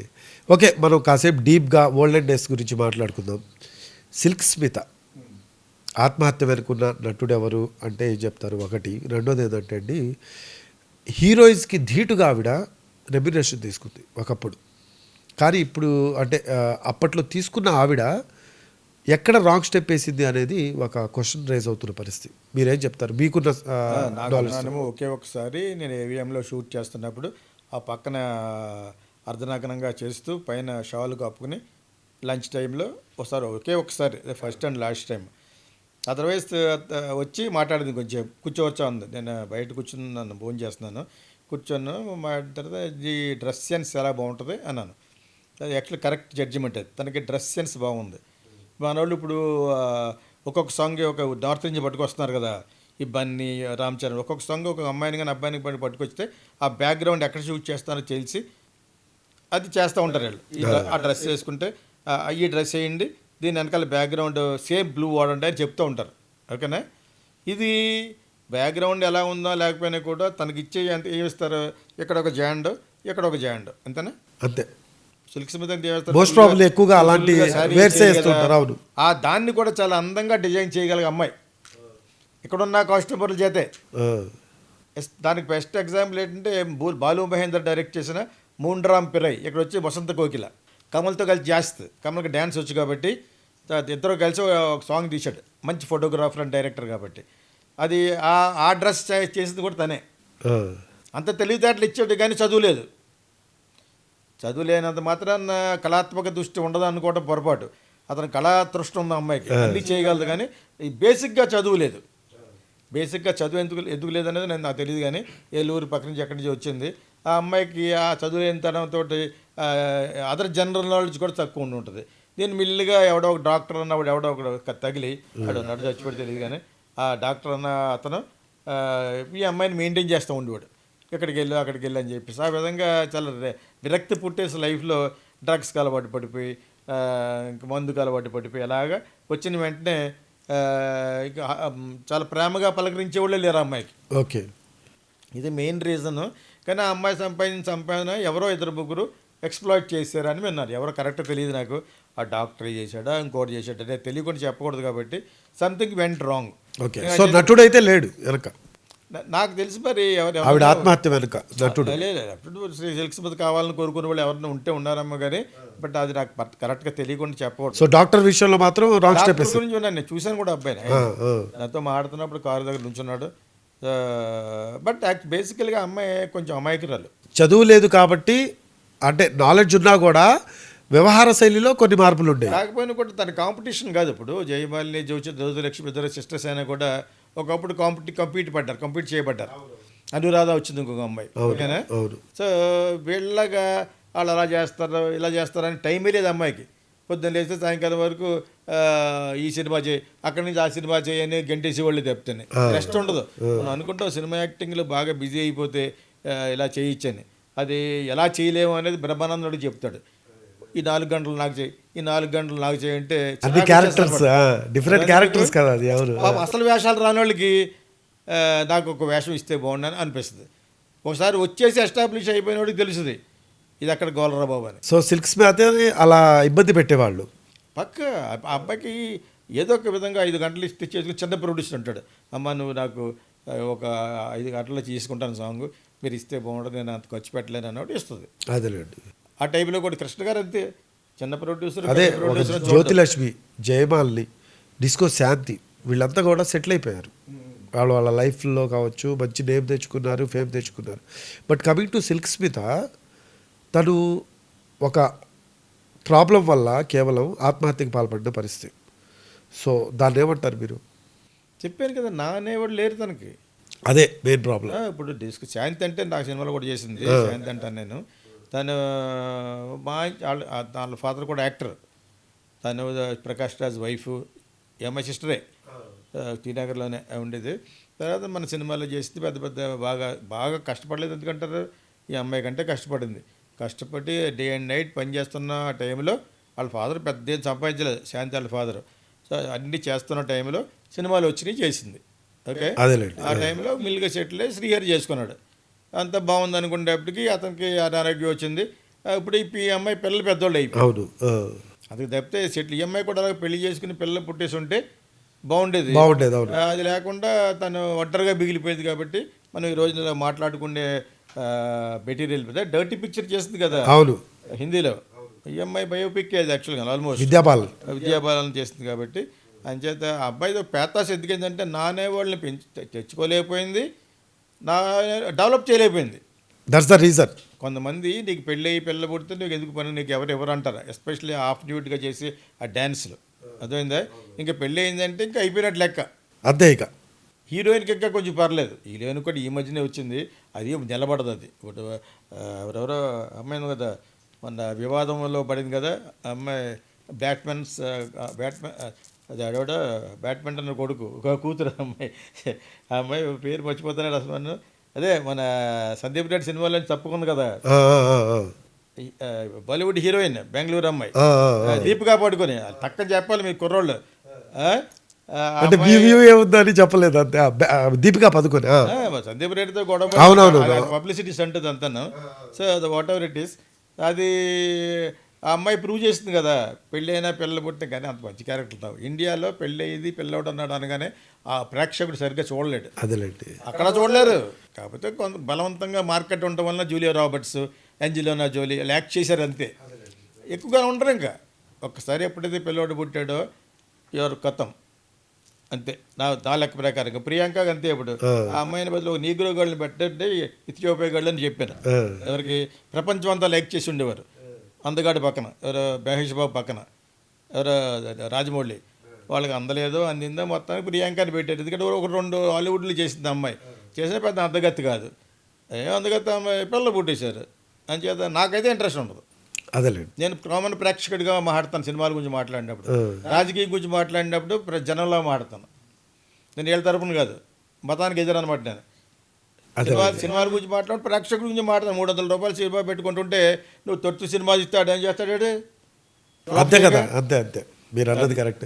అదేలేండి ఓకే మనం కాసేపు డీప్గా ఓల్డెన్ డేస్ గురించి మాట్లాడుకుందాం. సిల్క్ స్మిత. ఆత్మహత్య వెనుకున్న నటుడు ఎవరు అంటే ఏం చెప్తారు? ఒకటి. రెండోది ఏంటంటే అండి హీరోయిన్స్కి ధీటుగా ఆవిడ రెమ్యునేషన్ తీసుకుంది ఒకప్పుడు. కానీ ఇప్పుడు అంటే అప్పట్లో తీసుకున్న ఆవిడ ఎక్కడ రాంగ్ స్టెప్ వేసింది అనేది ఒక క్వశ్చన్ రైజ్ అవుతున్న పరిస్థితి. మీరేం చెప్తారు? మీకున్న ఒకే ఒకసారి నేను ఏవిఎంలో షూట్ చేస్తున్నప్పుడు ఆ పక్కన అర్ధనగ్నంగా చేస్తూ పైన షాల్ కప్పుకుని లంచ్ టైంలో ఒకసారి ఒకే ఒకసారి first and last time. Otherwise వచ్చి మాట్లాడింది కొంచెం కూర్చోవచ్చా ఉంది. నేను బయట కూర్చున్నాను భోజనం చేస్తున్నాను. కూర్చొని మాట్లాడిన తర్వాత ఈ డ్రెస్ సెన్స్ ఎలా బాగుంటుంది అన్నాను. అది యాక్చువల్లీ కరెక్ట్ జడ్జిమెంట్ అది. తనకి డ్రెస్ సెన్స్ బాగుంది. మన వాళ్ళు ఇప్పుడు ఒక్కొక్క సాంగ్ ఒక నార్త్ నుంచి పట్టుకొస్తున్నారు కదా ఈ బన్నీ రామ్ చరణ్. ఒక్కొక్క సాంగ్ ఒక అమ్మాయిని కానీ అబ్బాయిని కానీ పట్టుకొస్తే ఆ బ్యాక్గ్రౌండ్ ఎక్కడ షూట్ చేస్తారో తెలిసి అది చేస్తూ ఉంటారు వీళ్ళు. ఆ డ్రెస్ వేసుకుంటే ఈ డ్రెస్ వేయండి దీని వెనకాల బ్యాక్గ్రౌండ్ సేమ్ బ్లూ వాడండి అని చెప్తూ ఉంటారు. ఓకేనా? ఇది బ్యాక్గ్రౌండ్ ఎలా ఉందో లేకపోయినా కూడా తనకి ఇచ్చే ఎంత ఏమి ఇస్తారు? ఇక్కడ ఒక జాండ్ ఇక్కడ ఒక జాండ్ అంతేనా? అంతే. సిల్క్ స్మిత్ అంటే ఏమిస్తారు? Most probably ఎక్కువగా అలాంటి వేర్స్. అవును. ఆ దాన్ని కూడా చాలా అందంగా డిజైన్ చేయగలిగే అమ్మాయి. ఇక్కడున్న కాస్ట్యూమర్ల చేతే. ఆ, ఎస్- దానికి బెస్ట్ ఎగ్జాంపుల్ ఏంటంటే బాలు మహేందర్ డైరెక్ట్ చేసిన మూండ్రామ్ పిరై. ఇక్కడ వచ్చి వసంత కోకిల. కమల్తో కలిసి జాస్త్. కమల్కి డ్యాన్స్ వచ్చు కాబట్టి ఇద్దరు కలిసి ఒక సాంగ్ తీశాడు. మంచి ఫోటోగ్రాఫర్ అండ్ డైరెక్టర్ కాబట్టి. అది ఆ ఆ డ్రెస్ చేసింది కూడా తనే. అంత తెలివితేటలు ఇచ్చాడు కానీ చదువు లేదు. చదువు లేనంత మాత్రాన కళాత్మక దృష్టి ఉండదు అనుకోవడం పొరపాటు. అతను కళా తృష్టి ఉంది అమ్మాయికి. అన్నీ చేయగలదు కానీ ఈ బేసిక్గా చదువు లేదు. బేసిక్గా చదువు ఎందుకు ఎందుకు లేదనేది నేను నాకు తెలియదు కానీ ఏలూరు పక్క నుంచి ఎక్కడి నుంచి వచ్చింది. ఆ అమ్మాయికి ఆ చదువు లేనితనంతో అదర్ జనరల్ నాలెడ్జ్ కూడా తక్కువ ఉండి ఉంటుంది. దీన్ని మిల్లిగా ఎవడో ఒక డాక్టర్ అన్నవాడు ఎవడో ఒక తగిలి వాడు నడు చచ్చిపోయి తెలియదు కానీ ఆ డాక్టర్ అన్న అతను ఈ అమ్మాయిని మెయింటైన్ చేస్తూ ఉండేవాడు. ఇక్కడికి వెళ్ళు అక్కడికి వెళ్ళు అని చెప్పేసి. ఆ విధంగా చాలా విరక్తి పుట్టేసి లైఫ్లో డ్రగ్స్కి అలవాటు పడిపోయి మందుకు అలవాటు పడిపోయి అలాగా వచ్చిన వెంటనే చాలా ప్రేమగా పలకరించేవాళ్ళే లేరు అమ్మాయికి. ఓకే. ఇది మెయిన్ రీజన్. కానీ ఆ అమ్మాయి సంపాదించిన సంపాదన ఎవరో ఇద్దరు ముగ్గురు ఎక్స్ప్లాయిట్ చేశారని విన్నారు. ఎవరో కరెక్ట్ తెలియదు నాకు. ఆ డాక్టర్ చేశాడా ఇంకోటి చేశాడా తెలియకుండా చెప్పకూడదు కాబట్టి something went wrong okay so నటుడైతే లేడు వెనక. నాకు తెలిసి మరి ఎవరు ఆవిడ ఆత్మహత్య వెనుక నటుడు. లేదు. అప్పుడు శ్రీ సిల్క్స్మతి కావాలని కోరుకునే వాళ్ళు ఎవరైనా ఉంటే ఉన్నారమ్మా కానీ బట్ అది నాకు కరెక్ట్గా తెలియకుండా చెప్పకూడదు. సో డాక్టర్ విషయంలో మాత్రం రాంగ్ స్టెప్ గురించి నేను చూశాను కూడా ఆ. నాతో మాడుతున్నప్పుడు కారు దగ్గర నుంచున్నాడు. బట్ బేసికల్గా అమ్మాయి కొంచెం అమాయకురాలు. చదువు లేదు కాబట్టి అంటే నాలెడ్జ్ ఉన్నా కూడా వ్యవహార శైలిలో కొన్ని మార్పులు ఉండేవి కాకపోయినా కూడా తన కాంపిటీషన్ కాదు ఇప్పుడు. జయమాలిని జ్యోతి జ్యోతిలక్ష్మి ఇద్దరు సిస్టర్స్ అయినా కూడా ఒకప్పుడు కాంపిటీ కంపీట్ పడ్డారు కంపీట్ చేయబడ్డారు. అనురాధ వచ్చింది ఇంకొక అమ్మాయి. ఓకేనా? సో వీళ్ళగా వాళ్ళు అలా చేస్తారు ఇలా చేస్తారని టైమే లేదు అమ్మాయికి. పొద్దున్న లేస్తే సాయంకాలం వరకు ఈ సినిమా చేయి అక్కడి నుంచి ఆ సినిమా చేయని గంటేసి వాళ్ళు చెప్తాను రెస్ట్ ఉండదు. మనం అనుకుంటాం సినిమా యాక్టింగ్లో బాగా బిజీ అయిపోతే ఇలా చేయొచ్చని. అది ఎలా చేయలేము అనేది బ్రహ్మానందుడు చెప్తాడు. ఈ నాలుగు గంటలు నాకు చేయి ఈ నాలుగు గంటలు నాకు చేయి అంటే అన్ని చిరాకు క్యారెక్టర్స్ డిఫరెంట్ క్యారెక్టర్స్ కదా అది పాపం అసలు వేషాలు రాని వాళ్ళకి నాకు ఒక వేషం ఇస్తే బాగుండని అనిపిస్తుంది. ఒకసారి వచ్చేసి ఎస్టాబ్లిష్ అయిపోయిన వాడికి తెలుస్తుంది. ఇది అక్కడ గోలరా బాబు అని. సో సిల్క్ స్మిత్ అలా ఇబ్బంది పెట్టేవాళ్ళు. పక్క ఆ అబ్బాయికి ఏదో ఒక విధంగా ఐదు గంటలు ఇస్తే చేసుకుని చిన్న ప్రొడ్యూసర్ ఉంటాడు. అమ్మ నువ్వు నాకు ఒక ఐదు గంటల్లో తీసుకుంటాను సాంగ్. మీరు ఇస్తే బాగుంటుంది నేను అంత ఖర్చు పెట్టలేను అన్నట్టు ఇస్తుంది అదేలేండి. ఆ టైంలో కూడా కృష్ణ గారు అంతే. చిన్న ప్రొడ్యూసర్ అదే. జ్యోతిలక్ష్మి జయమాలిని డిస్కో శాంతి వీళ్ళంతా కూడా సెటిల్ అయిపోయారు. వాళ్ళు వాళ్ళ లైఫ్లో కావచ్చు మంచి నేమ్ తెచ్చుకున్నారు ఫేమ్ తెచ్చుకున్నారు. But coming to Silk Smitha తను ఒక ప్రాబ్లం వల్ల కేవలం ఆత్మహత్యకు పాల్పడిన పరిస్థితి. సో దాన్ని ఏమంటారు మీరు? చెప్పాను కదా నా అనేవాడు లేరు తనకి. అదే మెయిన్ ప్రాబ్లం ఇప్పుడు డిస్క్ శాంతి అంటే నాకు సినిమాలో కూడా చేసింది శాంతి అంటాను నేను. తను మా వాళ్ళ ఫాదర్ కూడా యాక్టర్ తను ప్రకాష్ రాజ్ వైఫ్ ఎంఐ సిస్టరే టీనగర్లోనే ఉండేది. తర్వాత మన సినిమాలో చేస్తే పెద్ద పెద్ద బాగా బాగా కష్టపడలేదు ఎందుకంటారు? ఈ అమ్మాయి కంటే కష్టపడింది. కష్టపడి డే అండ్ నైట్ పనిచేస్తున్న టైంలో వాళ్ళ ఫాదర్ పెద్ద ఏం సంపాదించలేదు. శాంతి వాళ్ళ ఫాదర్. సో అన్నీ చేస్తున్న టైంలో సినిమాలు వచ్చినాయి చేసింది. ఓకే? ఆ టైంలో మిల్గా సెటిల్ శ్రీహరి చేసుకున్నాడు. అంత బాగుంది అనుకునేటప్పటికి అతనికి అనారోగ్యం వచ్చింది. ఇప్పుడు ఈ అమ్మాయి పిల్లలు పెద్దోళ్ళు అయిపోయి. అది తప్పితే సెటిల్ ఈ అమ్మాయి కూడా అలాగే పెళ్ళి చేసుకుని పిల్లలు పుట్టేసి ఉంటే బాగుండేది. బాగుండేది అది లేకుండా తను ఒంటరిగా మిగిలిపోయింది కాబట్టి మనం ఈ రోజున ఇలా మాట్లాడుకునే మెటీరియల్ మీద. డర్టీ పిక్చర్ చేస్తుంది కదా. అవును. హిందీలో. ఈఎంఐ బయోపిక్ అది యాక్చువల్గా ఆల్మోస్ట్ విద్యాబాలన్. విద్యాబాలను చేస్తుంది కాబట్టి. అంచేత ఆ అబ్బాయితో పేతాస్ ఎందుకంటే నానే వాళ్ళని పెంచి తెచ్చుకోలేకపోయింది. నా డెవలప్ చేయలేకపోయింది. దట్స్ ద రీజన్ కొంతమంది నీకు పెళ్ళి అయ్యి పిల్ల పుడితే నీకు ఎందుకు పని? నీకు ఎవరు ఎవరు అంటారు? ఎస్పెషల్లీ హాఫ్ డ్యూట్గా చేసి ఆ డ్యాన్స్లు అర్థమైందా? ఇంకా పెళ్ళి అయిందంటే ఇంకా అయిపోయినట్టు లెక్క. అంతే ఇక. హీరోయిన్కి ఇంకా కొంచెం పర్లేదు. హీరోయిన్ కూడా ఈ మధ్యనే వచ్చింది. అది నిలబడదు అది. ఇప్పుడు ఎవరెవరో అమ్మాయి ఉంది కదా మన వివాదంలో పడింది కదా అమ్మాయి బ్యాట్మెన్స్ బ్యాట్మెన్ అది ఆడవిడ బ్యాట్మింటన్ కొడుకు ఒక కూతురు అమ్మాయి. ఆ అమ్మాయి పేరు మర్చిపోతున్నాడు అసలు అదే మన సందీప్ రెడ్డి సినిమాలో తప్పుకుంది కదా. బాలీవుడ్ హీరోయిన్ బెంగళూరు అమ్మాయి. దీపికా పడుకొని తక్కువ చెప్పాలి మీ కుర్రోళ్ళు. అంటే వ్యూ ఏముందని చెప్పలేదు అంతే. దీపికా పదుకొని సందీప్ రెడ్డితో గొడవ అవునవును. పబ్లిసిటీ అంటుంది అంతాను. So whatever it is అది ఆ అమ్మాయి ప్రూవ్ చేస్తుంది కదా పెళ్ళి అయినా పిల్లలు పుట్టిన కానీ అంత మంచి క్యారెక్టర్ తావు ఇండియాలో పెళ్ళి అయ్యింది పిల్లవాడు అన్నాడు అనగానే ఆ ప్రేక్షకుడు సరిగ్గా చూడలేడు. అదేలేండి. అక్కడ చూడలేరు. కాకపోతే కొంత బలవంతంగా మార్కెట్ ఉండటం వల్ల జూలియా రాబర్ట్స్ ఎంజిలోనా జోలీ ఇలా యాక్ట్ చేశారు అంతే. ఎక్కువగా ఉండరు ఇంకా. ఒక్కసారి ఎప్పుడైతే పిల్లవాడు పుట్టాడో ఎవరు కథం. అంతే. నా నా లెక్క ప్రకారంగా. ప్రియాంకకి అంతే ఇప్పుడు. ఆ. అమ్మాయిని బదులు ఒక నీగ్రో గర్ల్ని పెట్టండి ఇథియోపియా గర్ల్ అని చెప్పాను. ఎవరికి ప్రపంచం అంతా లైక్ చేసి ఉండేవారు. అందగాడి పక్కన ఎవరో మహేష్ బాబు పక్కన ఎవరో రాజమౌళి. వాళ్ళకి అందలేదో అందిందో మొత్తానికి ప్రియాంకని పెట్టారు. ఎందుకంటే ఒక రెండు హాలీవుడ్లు చేసింది అమ్మాయి. చేసిన పెద్ద అందగత్తి కాదు. ఏం అందగత్తి అమ్మాయి? పిల్లలు పుట్టేశారు. అంచేత నాకైతే ఇంట్రెస్ట్ ఉండదు. అదేలేండి. నేను కామన్ ప్రేక్షకుడిగా మాట్లాడతాను సినిమాల గురించి మాట్లాడినప్పుడు. రాజకీయం గురించి మాట్లాడినప్పుడు ప్ర- జనంలో మాట్లాడతాను. నేను వీళ్ళ తరపున కాదు మతానికి ఎదురు అనమాట నేను సినిమా సినిమాల గురించి మాట్లాడి ప్రేక్షకుల గురించి మాట్లాడతాను మూడు వందల రూపాయలు సినిమా పెట్టుకుంటుంటే నువ్వు తొట్టు సినిమా ఇస్తాడు ఏం చేస్తాడు? అంతే కదా అంతే అంతే. మీరు అన్నది కరెక్ట్.